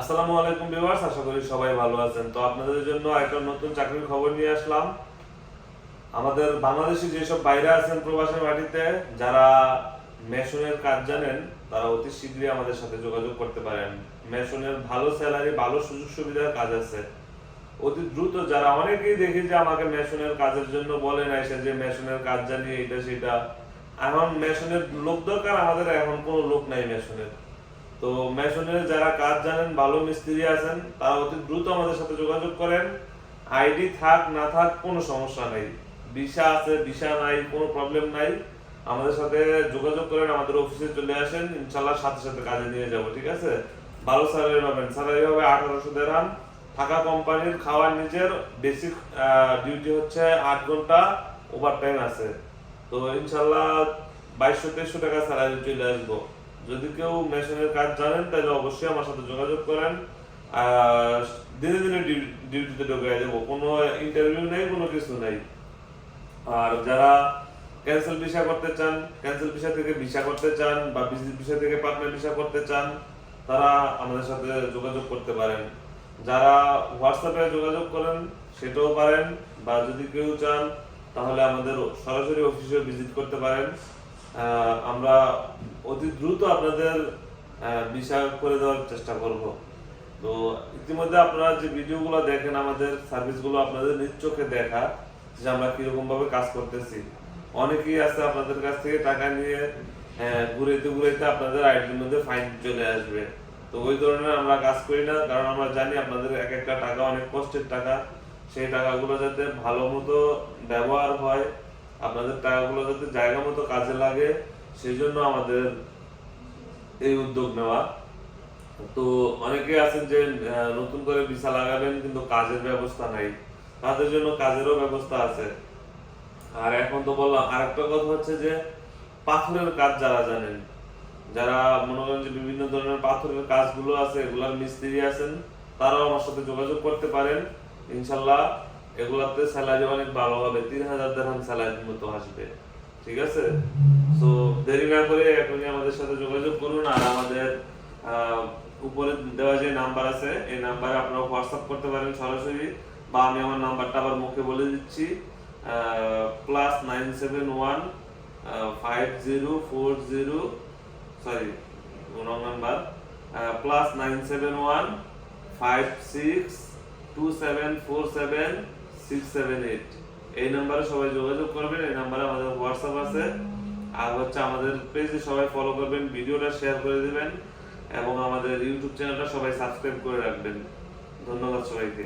আসসালামু আলাইকুম ভিউয়ার্স, আশা করি সবাই ভালো আছেন। তো আপনাদের জন্য একটা নতুন চাকরির খবর নিয়ে আসলাম। আমাদের বাংলাদেশি যেসব বাইরে আছেন প্রবাসী মাটিতে, যারা মেশনের কাজ জানেন, তারা অতি শীঘ্রই আমাদের সাথে যোগাযোগ করতে পারেন। মেশনের ভালো স্যালারি, ভালো সুযোগ সুবিধার কাজ আছে। অতি দ্রুত যারা অনেকেই দেখি যে আমাকে মেশনের কাজের জন্য বলেন এসে যে মেশনের কাজ জানি, এটা সেটা। এখন মেশনের লোক দরকার, আমাদের এখন কোনো লোক নাই মেশনের। তো মেশনের যারা কাজ জানেন ভালো মিস্ত্রি আছেন, তারা অতি দ্রুত আমাদের সাথে যোগাযোগ করেন। আইডি থাক, না থাক, কোনো সমস্যা নেই। ভিসা আছে, ভিসা নাই, কোনো প্রবলেম নাই। আমাদের সাথে যোগাযোগ করেন, আমাদের অফিসে চলে আসেন। ইনশাল্লাহ সাথে সাথে কাজে নিয়ে যাব, ঠিক আছে? ভালো স্যালারি পাবেন। স্যালারি হবে আঠারোশো দেড়হাম থাকা কোম্পানির খাওয়ার নিজের বেসিক ডিউটি হচ্ছে আট ঘণ্টা ওভার টাইম আছে। তো ইনশাল্লাহ বাইশশো তেইশশো টাকা স্যালারি চলে আসব। যদি কেউ মেশিনের কাজ জানেন, তাহলে অবশ্যই আমার সাথে যোগাযোগ করেন। দিনে দিনে ডিউটিতে ঢোকাই দেবো। কোনো ইন্টারভিউ নেই, কোনো কিছু নেই। আর যারা ক্যান্সেল ভিসা করতে চান ক্যান্সেল ভিসা থেকে ভিসা করতে চান বা ভিসা থেকে পার্টনার ভিসা করতে চান, তারা আমাদের সাথে যোগাযোগ করতে পারেন। যারা হোয়াটসঅ্যাপে যোগাযোগ করেন, সেটাও পারেন। বা যদি কেউ চান, তাহলে আমাদের সরাসরি অফিসে ভিজিট করতে পারেন। আমরা অতি দ্রুত আপনাদের বিষয় করে দেওয়ার চেষ্টা করব। তো ইতিমধ্যে আপনারা যে ভিডিওগুলো দেখেন আমাদের সার্ভিসগুলো আপনাদের নিজ চোখে দেখা যে আমরা কীরকম ভাবে কাজ করতেছি। অনেকেই আছে আপনাদের কাছ থেকে টাকা নিয়ে আহ, ঘুরাইতে ঘুরাইতে আপনাদের আইডির মধ্যে ফাইন চলে আসবে। তো ওই ধরনের আমরা কাজ করি না কারণ আমরা জানি আপনাদের এক একটা টাকা অনেক কষ্টের টাকা। সেই টাকাগুলো যাতে ভালো মতো ব্যবহার হয় আপনাদের টাকাগুলো যাতে জায়গা মতো কাজে লাগে সেই জন্য আমাদের এই উদ্যোগ নেওয়া। তো অনেকে আছেন যে নতুন করে ভিসা লাগাবেন কিন্তু কাজের ব্যবস্থা নাই। তাদের জন্য কাজেরও ব্যবস্থা আছে। আর এখন তো বললাম, আরেকটা কথা হচ্ছে যে, পাথরের কাজ যারা জানেন, যারা মনে করেন যে বিভিন্ন ধরনের পাথরের কাজগুলো আছে, এগুলার মিস্ত্রি আছেন, তারাও আমার সাথে যোগাযোগ করতে পারেন। ইনশাল্লাহ এগুলাতে স্যালারি অনেক ভালো হবে তিন হাজার দেড়হাম স্যালারির মতো আসবে। ঠিক আছে? তো দেরি না করে এখনই আমাদের সাথে যোগাযোগ করুন আর আমাদের উপরে দেওয়া যে নাম্বার আছে, এই নাম্বারে আপনারা হোয়াটসঅ্যাপ করতে পারেন সরাসরি বা আমি আমার নাম্বারটা আবার মুখে বলে দিচ্ছি plus nine seven one five zero four zero sorry wrong number plus nine seven one five six two seven four seven six seven eight এই নাম্বারে সবাই যোগাযোগ করবেন, এই নাম্বারে আমাদের হোয়াটসঅ্যাপ আছে। আর হচ্ছে আমাদের পেজে সবাই ফলো করবেন, ভিডিওটা শেয়ার করে দেবেন এবং আমাদের ইউটিউব চ্যানেলটা সবাই সাবস্ক্রাইব করে রাখবেন। ধন্যবাদ সবাইকে।